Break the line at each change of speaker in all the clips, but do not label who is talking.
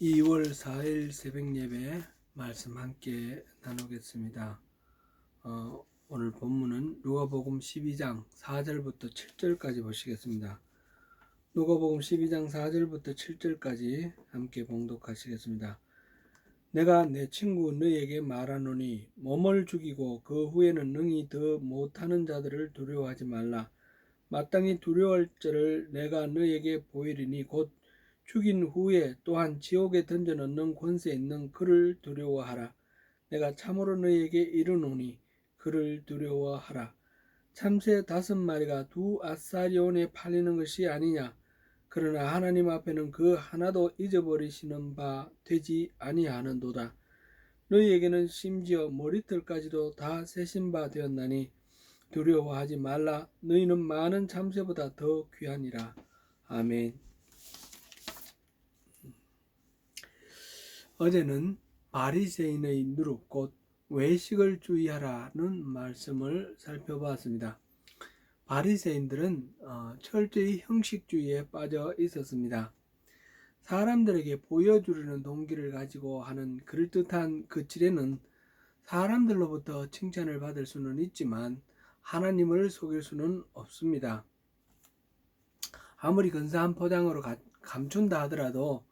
2월 4일 새벽 예배 말씀 함께 나누겠습니다. 어, 오늘 본문은 누가복음 12장 4절부터 7절까지 보시겠습니다. 누가복음 12장 4절부터 7절까지 함께 봉독하시겠습니다. 내가 내 친구 너에게 말하노니 몸을 죽이고 그 후에는 능히 더 못하는 자들을 두려워하지 말라. 마땅히 두려워할 자를 내가 너에게 보이리니 곧 죽인 후에 또한 지옥에 던져 넣는 권세 있는 그를 두려워하라. 내가 참으로 너희에게 이르노니 그를 두려워하라. 참새 다섯 마리가 두 아사리온에 팔리는 것이 아니냐. 그러나 하나님 앞에는 그 하나도 잊어버리시는 바 되지 아니하는도다. 너희에게는 심지어 머리털까지도 다 세신 바 되었나니 두려워하지 말라. 너희는 많은 참새보다 더 귀하니라. 아멘. 어제는 바리새인의 누룩 곧 외식을 주의하라는 말씀을 살펴보았습니다. 바리새인들은 어, 철저히 형식주의에 빠져 있었습니다. 사람들에게 보여주려는 동기를 가지고 하는 그럴듯한 그칠에는 사람들로부터 칭찬을 받을 수는 있지만 하나님을 속일 수는 없습니다. 아무리 근사한 포장으로 가, 감춘다 하더라도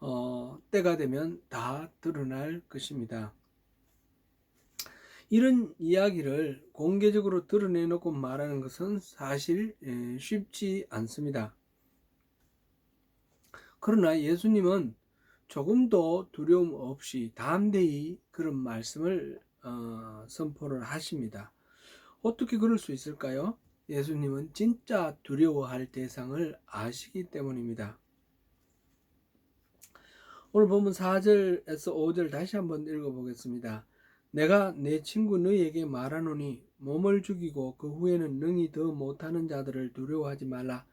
어, 때가 되면 다 드러날 것입니다. 이런 이야기를 공개적으로 드러내놓고 말하는 것은 사실 에, 쉽지 않습니다. 그러나 예수님은 조금도 두려움 없이 담대히 그런 말씀을 어, 선포를 하십니다. 어떻게 그럴 수 있을까요? 예수님은 진짜 두려워할 대상을 아시기 때문입니다. 오늘 보면 4절에서 5절 다시 한번 읽어보겠습니다. 내가 내 친구 너희에게 말하노니 몸을 죽이고 그 후에는 능히 더 못하는 자들을 두려워하지 말라.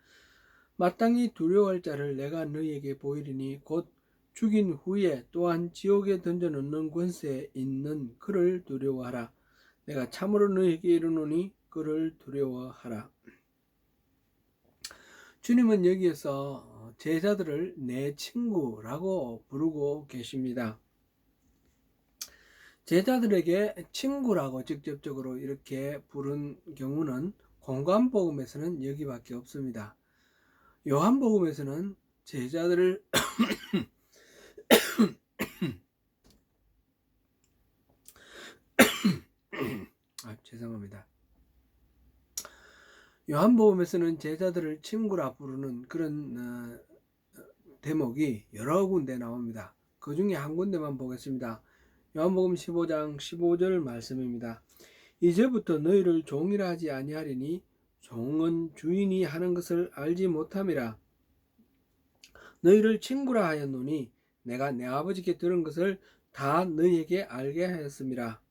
마땅히 두려워할 자를 내가 너희에게 보이리니 곧 죽인 후에 또한 지옥에 던져놓는 권세 있는 그를 두려워하라. 내가 참으로 너희에게 이르노니 그를 두려워하라. 주님은 여기에서 제자들을 내 친구라고 부르고 계십니다. 제자들에게 친구라고 직접적으로 이렇게 부른 경우는 공관복음에서는 여기밖에 없습니다. 요한복음에서는 제자들을 아, 죄송합니다. 요한복음에서는 제자들을 친구라 부르는 그런 어, 대목이 여러 군데 나옵니다. 그 중에 한 군데만 보겠습니다. 요한복음 15장 15절 말씀입니다. 이제부터 너희를 종이라 하지 아니하리니 종은 주인이 하는 것을 알지 못함이라. 너희를 친구라 하였노니 내가 내 아버지께 들은 것을 다 너희에게 알게 하였습니다.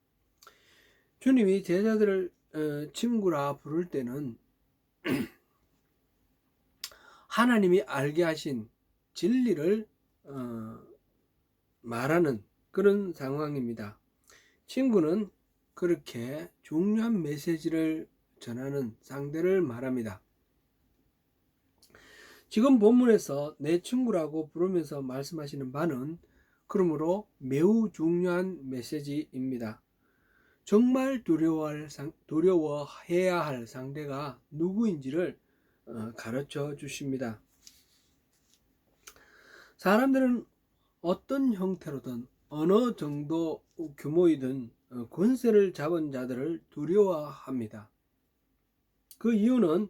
주님이 제자들을 어, 친구라 부를 때는 하나님이 알게 하신 진리를 어, 말하는 그런 상황입니다. 친구는 그렇게 중요한 메시지를 전하는 상대를 말합니다. 지금 본문에서 내 친구라고 부르면서 말씀하시는 바는 그러므로 매우 중요한 메시지입니다. 정말 두려워할 상, 두려워해야 할 상대가 누구인지를 어, 가르쳐 주십니다. 사람들은 어떤 형태로든 어느 정도 규모이든 어, 권세를 잡은 자들을 두려워합니다. 그 이유는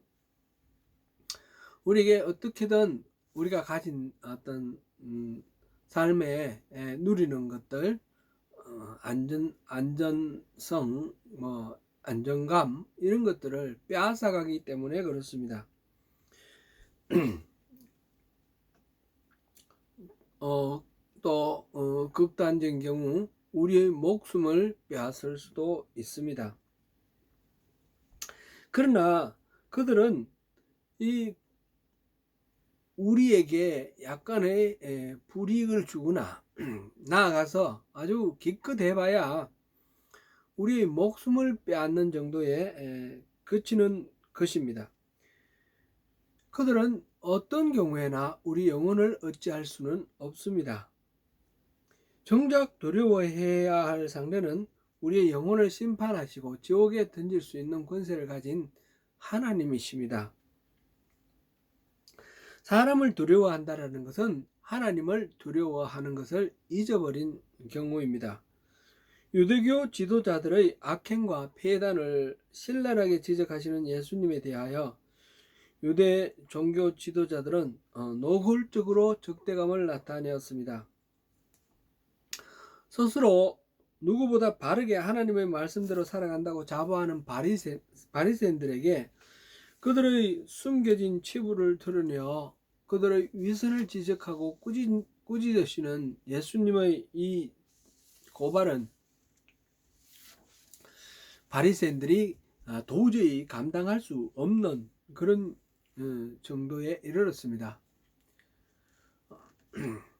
우리에게 어떻게든 우리가 가진 어떤 음, 삶에 누리는 것들 어, 안전 안전성 뭐 안정감 이런 것들을 빼앗아가기 때문에 그렇습니다. 어, 또 어, 극단적인 경우 우리의 목숨을 빼앗을 수도 있습니다. 그러나 그들은 이 우리에게 약간의 불이익을 주거나 나아가서 아주 기껏해봐야 우리의 목숨을 빼앗는 정도에 그치는 것입니다. 그들은 어떤 경우에나 우리 영혼을 어찌할 수는 없습니다. 정작 두려워해야 할 상대는 우리의 영혼을 심판하시고 지옥에 던질 수 있는 권세를 가진 하나님이십니다. 사람을 두려워한다라는 것은 하나님을 두려워하는 것을 잊어버린 경우입니다. 유대교 지도자들의 악행과 폐단을 신랄하게 지적하시는 예수님에 대하여 유대 종교 지도자들은 어, 노골적으로 적대감을 나타내었습니다. 스스로 누구보다 바르게 하나님의 말씀대로 살아간다고 자부하는 바리새, 바리새인들에게 그들의 숨겨진 치부를 드러내어 그들의 위선을 지적하고 꾸짖, 꾸짖으시는 예수님의 이 고발은 바리새인들이 아, 도저히 감당할 수 없는 그런 어, 정도에 이르렀습니다.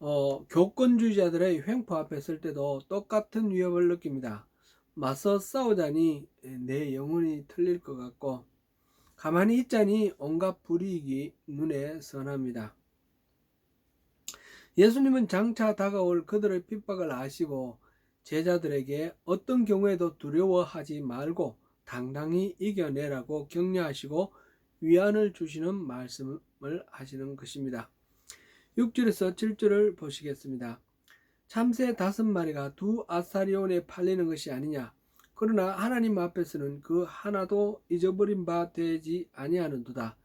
어, 교권주의자들의 횡포 앞에 설 때도 똑같은 위협을 느낍니다. 맞서 싸우자니 내 영혼이 틀릴 것 같고 가만히 있자니 온갖 불이익이 눈에 선합니다. 예수님은 장차 다가올 그들의 핍박을 아시고 제자들에게 어떤 경우에도 두려워하지 말고 당당히 이겨내라고 격려하시고 위안을 주시는 말씀을 하시는 것입니다. 6절에서 7절을 보시겠습니다. 참새 다섯 마리가 두 아사리온에 팔리는 것이 아니냐. 그러나 하나님 앞에서는 그 하나도 잊어버린 바 되지 아니하는도다.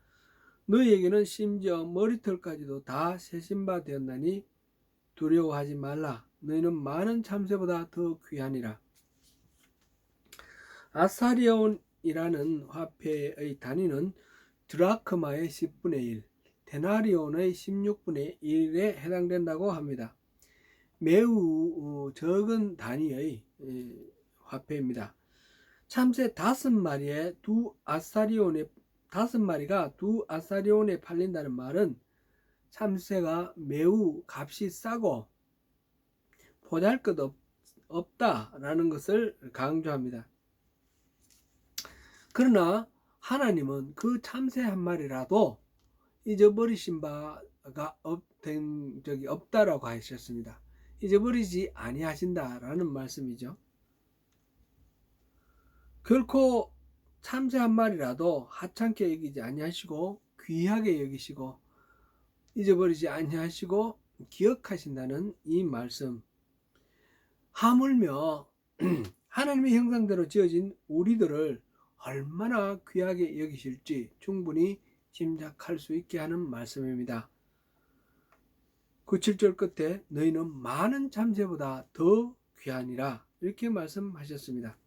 너희에게는 심지어 머리털까지도 다 세신 바 되었나니 두려워하지 말라. 너희는 많은 참새보다 더 귀하니라. 아사리온이라는 화폐의 단위는 드라크마의 10분의 1, 데나리온의 16분의 1에 해당된다고 합니다. 매우 어, 적은 단위의 화폐입니다. 참새 다섯 마리에 두 아사리온에 다섯 마리가 두 아사리온에 팔린다는 말은 참새가 매우 값이 싸고 보잘것 없, 없다라는 것을 강조합니다. 그러나 하나님은 그 참새 한 마리라도 잊어버리신 바가 된 적이 없다라고 하셨습니다. 잊어버리지 아니하신다라는 말씀이죠. 결코 참새 한 마리라도 하찮게 여기지 아니하시고 귀하게 여기시고 잊어버리지 아니하시고 기억하신다는 이 말씀. 하물며 하나님의 형상대로 지어진 우리들을 얼마나 귀하게 여기실지 충분히 짐작할 수 있게 하는 말씀입니다. 그 7절 끝에 너희는 많은 참새보다 더 귀하니라 이렇게 말씀하셨습니다.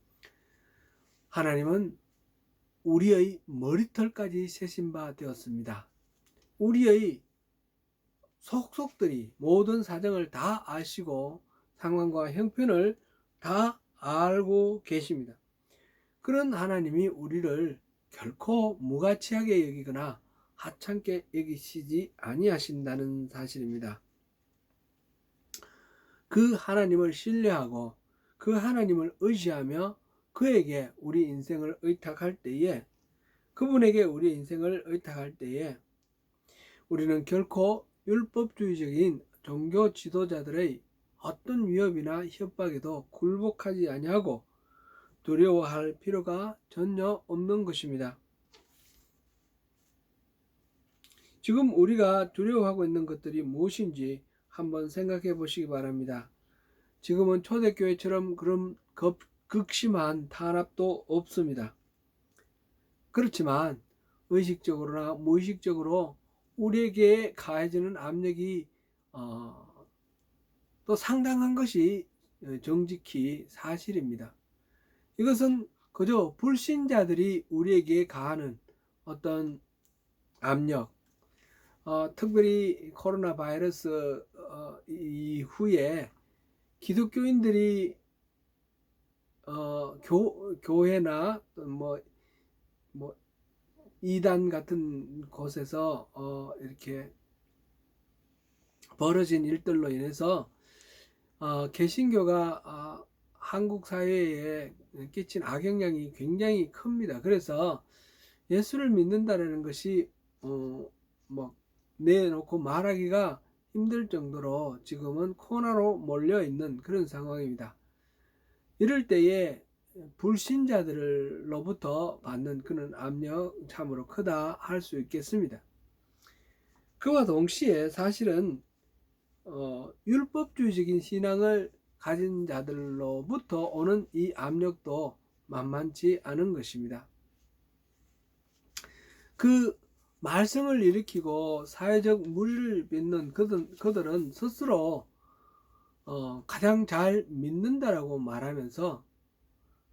하나님은 우리의 머리털까지 세신 바 되었습니다. 우리의 속속들이 모든 사정을 다 아시고 상황과 형편을 다 알고 계십니다. 그런 하나님이 우리를 결코 무가치하게 여기거나 하찮게 여기시지 아니하신다는 사실입니다. 그 하나님을 신뢰하고 그 하나님을 의지하며 그에게 우리 인생을 의탁할 때에 그분에게 우리 인생을 의탁할 때에 우리는 결코 율법주의적인 종교 지도자들의 어떤 위협이나 협박에도 굴복하지 아니하고 두려워할 필요가 전혀 없는 것입니다. 지금 우리가 두려워하고 있는 것들이 무엇인지 한번 생각해 보시기 바랍니다. 지금은 초대교회처럼 그런 극심한 탄압도 없습니다. 그렇지만 의식적으로나 무의식적으로 우리에게 가해지는 압력이 어, 또 상당한 것이 정직히 사실입니다. 이것은 그저 불신자들이 우리에게 가하는 어떤 압력, 어, 특별히 코로나 바이러스 어, 이후에 기독교인들이 어, 교, 교회나 뭐, 뭐, 이단 같은 곳에서 어, 이렇게 벌어진 일들로 인해서 어, 개신교가 어, 한국 사회에 끼친 악영향이 굉장히 큽니다. 그래서 예수를 믿는다라는 것이 어, 뭐 내놓고 말하기가 힘들 정도로 지금은 코로나로 몰려 있는 그런 상황입니다. 이럴 때에 불신자들로부터 받는 그런 압력 참으로 크다 할 수 있겠습니다. 그와 동시에 사실은 어, 율법주의적인 신앙을 가진 자들로부터 오는 이 압력도 만만치 않은 것입니다. 그 말썽을 일으키고 사회적 물리를 빚는 그들, 그들은 스스로 어, 가장 잘 믿는다라고 말하면서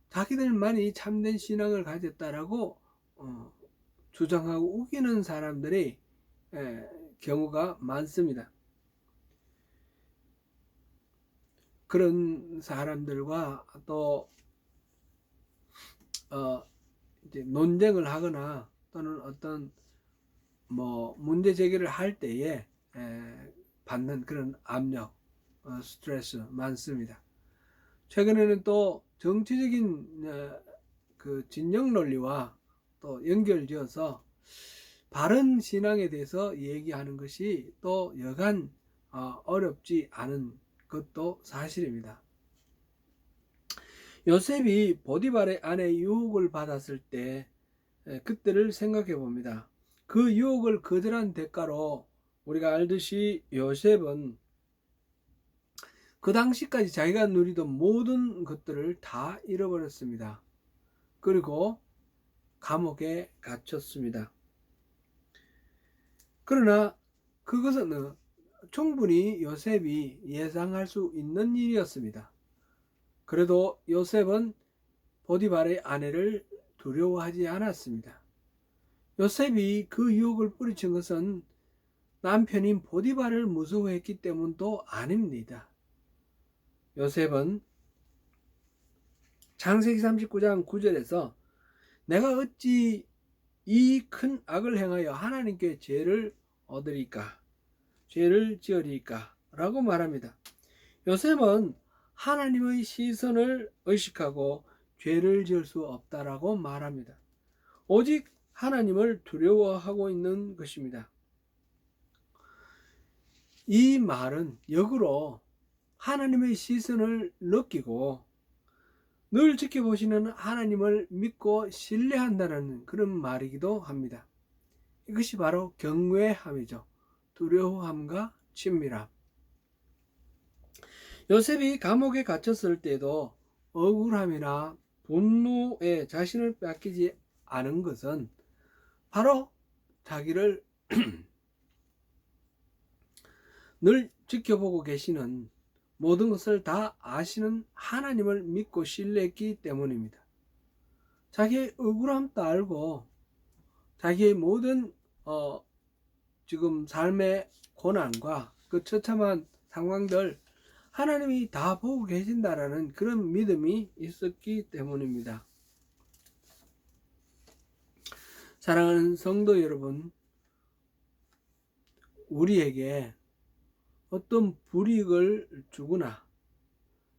자기들만이 참된 신앙을 가졌다라고 어, 주장하고 우기는 사람들이 에, 경우가 많습니다. 그런 사람들과 또 어, 이제 논쟁을 하거나 또는 어떤 뭐 문제 제기를 할 때에 에, 받는 그런 압력, 어, 스트레스 많습니다. 최근에는 또 정치적인 어, 그 진영 논리와 또 연결지어서 바른 신앙에 대해서 얘기하는 것이 또 여간 어, 어렵지 않은 것도 사실입니다. 요셉이 보디발의 아내 유혹을 받았을 때 에, 그때를 생각해 봅니다. 그 유혹을 거절한 대가로 우리가 알듯이 요셉은 그 당시까지 자기가 누리던 모든 것들을 다 잃어버렸습니다. 그리고 감옥에 갇혔습니다. 그러나 그것은 충분히 요셉이 예상할 수 있는 일이었습니다. 그래도 요셉은 보디발의 아내를 두려워하지 않았습니다. 요셉이 그 유혹을 뿌리친 것은 남편인 보디발을 무서워했기 때문도 아닙니다. 요셉은 창세기 39장 9절에서 내가 어찌 이 큰 악을 행하여 하나님께 죄를 얻으리까 죄를 지으리까 라고 말합니다. 요셉은 하나님의 시선을 의식하고 죄를 지을 수 없다라고 말합니다. 오직 하나님을 두려워하고 있는 것입니다. 이 말은 역으로 하나님의 시선을 느끼고 늘 지켜보시는 하나님을 믿고 신뢰한다는 그런 말이기도 합니다. 이것이 바로 경외함이죠. 두려움과 친밀함. 요셉이 감옥에 갇혔을 때도 억울함이나 분노에 자신을 뺏기지 않은 것은 바로 자기를 늘 지켜보고 계시는 모든 것을 다 아시는 하나님을 믿고 신뢰했기 때문입니다. 자기의 억울함도 알고 자기의 모든 어, 지금 삶의 고난과 그 처참한 상황들 하나님이 다 보고 계신다라는 그런 믿음이 있었기 때문입니다. 사랑하는 성도 여러분, 우리에게 어떤 불이익을 주거나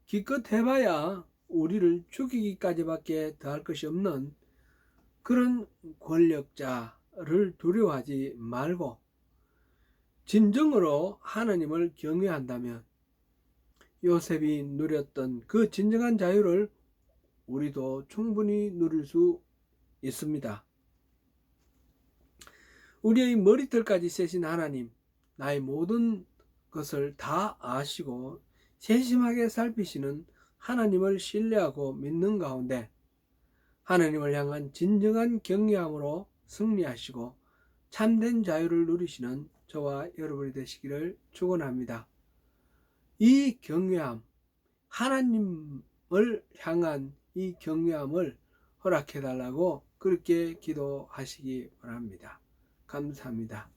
기껏 해봐야 우리를 죽이기까지밖에 더할 것이 없는 그런 권력자를 두려워하지 말고 진정으로 하나님을 경외한다면 요셉이 누렸던 그 진정한 자유를 우리도 충분히 누릴 수 있습니다. 우리의 머리털까지 세신 하나님, 나의 모든 것을 다 아시고 세심하게 살피시는 하나님을 신뢰하고 믿는 가운데 하나님을 향한 진정한 경외함으로 승리하시고 참된 자유를 누리시는 저와 여러분이 되시기를 축원합니다. 이 경외함, 하나님을 향한 이 경외함을 허락해 달라고 그렇게 기도하시기 바랍니다. 감사합니다.